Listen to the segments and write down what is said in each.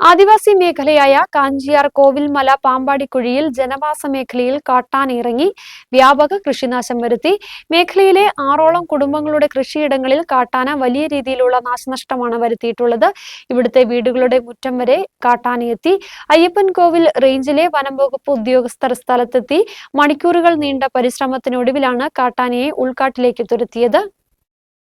ആദിവാസി മേഖലയായ കാഞ്ചിയാർ കോവിൽമല പാമ്പാടിക്കുഴിയിൽ ജനവാസ മേഖലയിൽ കാട്ടാനിറങ്ങി വ്യാപക കൃഷിനാശം വരുത്തി. മേഖലയിലെ ആറോളം കുടുംബങ്ങളുടെ കൃഷിയിടങ്ങളിൽ കാട്ടാന വലിയ രീതിയിലുള്ള നാശനഷ്ടമാണ് വരുത്തിയിട്ടുള്ളത്. ഇവിടുത്തെ വീടുകളുടെ മുറ്റം വരെ കാട്ടാനയെത്തി. അയ്യപ്പൻ കോവിൽ റേഞ്ചിലെ വനം വകുപ്പ് ഉദ്യോഗസ്ഥർ സ്ഥലത്തെത്തി. മണിക്കൂറുകൾ നീണ്ട പരിശ്രമത്തിനൊടുവിലാണ് കാട്ടാനയെ ഉൾക്കാട്ടിലേക്ക് തുരത്തിയത്.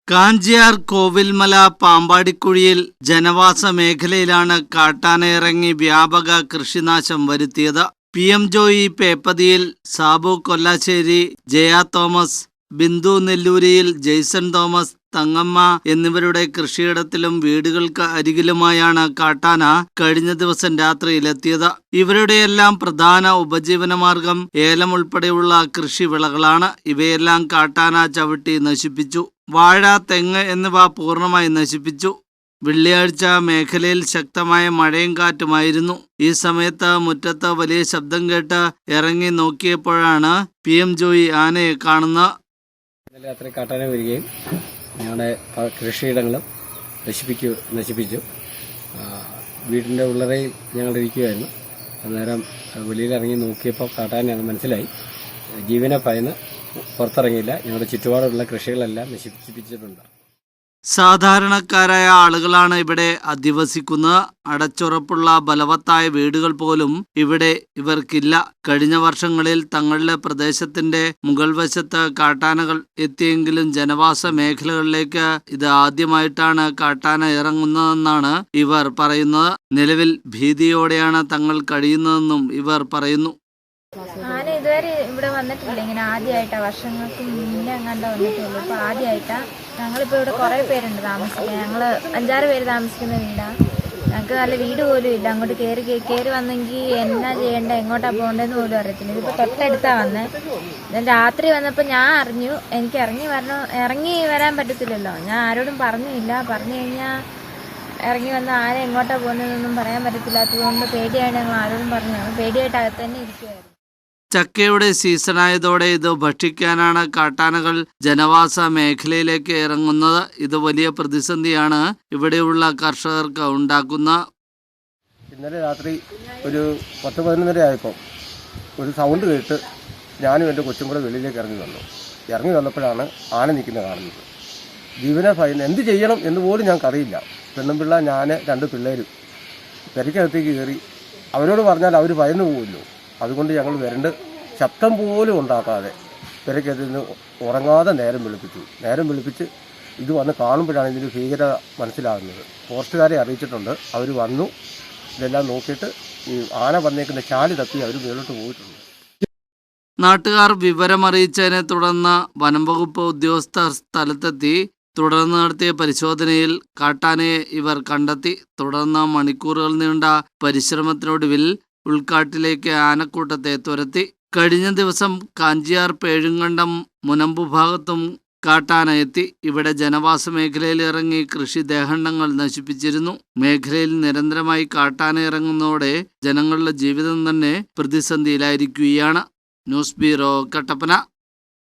കാഞ്ചിയാർ കോവിൽമല പാമ്പാടിക്കുഴിയിൽ ജനവാസ മേഖലയിലാണ് കാട്ടാന ഇറങ്ങി വ്യാപക കൃഷിനാശം വരുത്തിയത്. പി എം ജോയി പേപ്പതിയിൽ സാബു കൊല്ലാശ്ശേരി ജയ തോമസ് ബിന്ദു നെല്ലൂരിയിൽ ജെയ്സൺ തോമസ് തങ്ങമ്മ എന്നിവരുടെ കൃഷിയിടത്തിലും വീടുകൾക്ക് അരികിലുമായാണ് കാട്ടാന കഴിഞ്ഞ ദിവസം രാത്രിയിലെത്തിയത്. ഇവരുടെയെല്ലാം പ്രധാന ഉപജീവനമാർഗം ഏലം ഉൾപ്പെടെയുള്ള കൃഷിവിളകളാണ്. ഇവയെല്ലാം കാട്ടാന ചവിട്ടി നശിപ്പിച്ചു. വാഴ തെങ്ങ് എന്നിവ പൂർണമായി നശിപ്പിച്ചു. വെള്ളിയാഴ്ച മേഖലയിൽ ശക്തമായ മഴയും കാറ്റുമായിരുന്നു. ഈ സമയത്ത് മുറ്റത്ത് വലിയ ശബ്ദം കേട്ട് ഇറങ്ങി നോക്കിയപ്പോഴാണ് പി എം ജോയി ആനയെ കാണുന്നത്. രാത്രി കാട്ടാന വരികയും ഞങ്ങളുടെ കൃഷിയിടങ്ങളും നശിപ്പിക്കു നശിപ്പിച്ചു. വീടിന്റെ ഉള്ളറയിൽ ഞങ്ങൾ ഇരിക്കുമായിരുന്നു അന്നേരം വെളിയിലിറങ്ങി നോക്കിയപ്പോൾ കാട്ടാനാണ് മനസ്സിലായി. ജീവനെ ഭയന്ന് പുറത്തിറങ്ങിയില്ല. ഞങ്ങളുടെ ചുറ്റുപാടുള്ള കൃഷികളെല്ലാം നശിപ്പിച്ചിട്ടുണ്ട്. സാധാരണക്കാരായ ആളുകളാണ് ഇവിടെ അധിവസിക്കുന്നത് അടച്ചുറപ്പുള്ള ബലവത്തായ വീടുകൾ പോലും ഇവിടെ ഇവർക്കില്ല. കഴിഞ്ഞ വർഷങ്ങളിൽ തങ്ങളുടെ പ്രദേശത്തിന്റെ മുകൾ വശത്ത് കാട്ടാനകൾ എത്തിയെങ്കിലും ജനവാസ മേഖലകളിലേക്ക് ഇത് ആദ്യമായിട്ടാണ് കാട്ടാന ഇറങ്ങുന്നതെന്നാണ് ഇവർ പറയുന്നത്. നിലവിൽ ഭീതിയോടെയാണ് തങ്ങൾ കഴിയുന്നതെന്നും ഇവർ പറയുന്നു. ഇതുവരെ ഇവിടെ വന്നിട്ടില്ല. ഇങ്ങനെ ആദ്യമായിട്ടാ വർഷങ്ങൾക്ക് മുന്നേ എങ്ങാണ്ട് വന്നിട്ടുള്ളൂ. അപ്പൊ ആദ്യമായിട്ടാ ഞങ്ങളിപ്പോ ഇവിടെ കുറെ പേരുണ്ട് താമസിക്കുന്നത് ഞങ്ങൾ അഞ്ചാറ് പേര് താമസിക്കുന്ന വീടാ. ഞങ്ങൾക്ക് നല്ല വീട് പോലും ഇല്ല. അങ്ങോട്ട് കയറി കയറി വന്നെങ്കിൽ എന്നാ ചെയ്യണ്ട? എങ്ങോട്ടാ പോകേണ്ടതെന്ന് പോലും അറിയത്തില്ല. ഇതിപ്പോ തൊട്ടടുത്താ വന്നേ. ഞാൻ രാത്രി വന്നപ്പോ ഞാൻ അറിഞ്ഞു. എനിക്ക് ഇറങ്ങി വരണം ഇറങ്ങി വരാൻ പറ്റത്തില്ലല്ലോ. ഞാൻ ആരോടും പറഞ്ഞില്ല. പറഞ്ഞു കഴിഞ്ഞാൽ ഇറങ്ങി വന്ന ആരെ എങ്ങോട്ടാ പോകുന്നതെന്നൊന്നും പറയാൻ പറ്റത്തില്ലാത്തതുകൊണ്ട് പേടിയായിട്ട് ഞങ്ങൾ ആരോടും പറഞ്ഞു. ഞങ്ങൾ പേടിയായിട്ട് അകത്ത് തന്നെ ഇരിക്കുമായിരുന്നു ചക്കയുടെ സീസണായതോടെ ഇത് ഭക്ഷിക്കാനാണ് കാട്ടാനകൾ ജനവാസ മേഖലയിലേക്ക് ഇറങ്ങുന്നത്. ഇത് വലിയ പ്രതിസന്ധിയാണ് ഇവിടെയുള്ള കർഷകർക്ക് ഉണ്ടാക്കുന്ന ഇന്നലെ രാത്രി ഒരു പത്ത് പതിനൊന്നര ആയപ്പോൾ ഒരു സൗണ്ട് കേട്ട് ഞാനും എന്റെ കൊച്ചും കൂടെ വെളിയിലേക്ക് ഇറങ്ങി വന്നു. ഇറങ്ങി വന്നപ്പോഴാണ് ആന നിൽക്കുന്നത് കാണുന്നത്. ജീവനെ ഭയന്ന് എന്ത് ചെയ്യണം എന്ന് പോലും ഞങ്ങൾക്കറിയില്ല പെണ്ണുമ്പിള്ള ഞാൻ രണ്ട് പിള്ളേരും പെരയ്ക്കകത്തേക്ക് കയറി അവരോട് പറഞ്ഞാൽ അവർ ഭയന്നു പോകുമല്ലോ അതുകൊണ്ട് ഞങ്ങൾ വരണ്ട് ശബ്ദം പോലും ഉണ്ടാക്കാതെ പെരയ്ക്കകത്ത് നിന്ന് ഉറങ്ങാതെ നേരം വെളുപ്പിച്ചു. നേരം വെളുപ്പിച്ച് ഇത് വന്ന് കാണുമ്പോഴാണ് ഇതിന്റെ ഭീകരത മനസ്സിലാകുന്നത്. ഫോറസ്റ്റുകാരെ അറിയിച്ചിട്ടുണ്ട്. അവർ വന്നു. ഇതെല്ലാം നോക്കിയിട്ട് ഈ ആന വന്നേക്കുന്ന ചാലി തപ്പി അവർ മേലോട്ട് പോയിട്ടുണ്ട്. നാട്ടുകാർ വിവരമറിയിച്ചതിനെ തുടർന്ന് വനംവകുപ്പ് ഉദ്യോഗസ്ഥർ സ്ഥലത്തെത്തി തുടർന്ന് നടത്തിയ പരിശോധനയിൽ കാട്ടാനയെ ഇവർ കണ്ടെത്തി. തുടർന്ന് മണിക്കൂറുകൾ നീണ്ട പരിശ്രമത്തിനൊടുവിൽ ഉൾക്കാട്ടിലേക്ക് ആനക്കൂട്ടത്തെ തുരത്തി. കഴിഞ്ഞ ദിവസം കാഞ്ചിയാർ പേഴുങ്കണ്ടം മുനമ്പു ഭാഗത്തും കാട്ടാനയെത്തി. ഇവിടെ ജനവാസ മേഖലയിൽ ഇറങ്ങി കൃഷി ദേഹണ്ണങ്ങൾ നശിപ്പിച്ചിരുന്നു. മേഖലയിൽ നിരന്തരമായി കാട്ടാന ഇറങ്ങുന്നതോടെ ജനങ്ങളുടെ ജീവിതം തന്നെ പ്രതിസന്ധിയിലായിരിക്കുകയാണ്. News bureau Kattappana.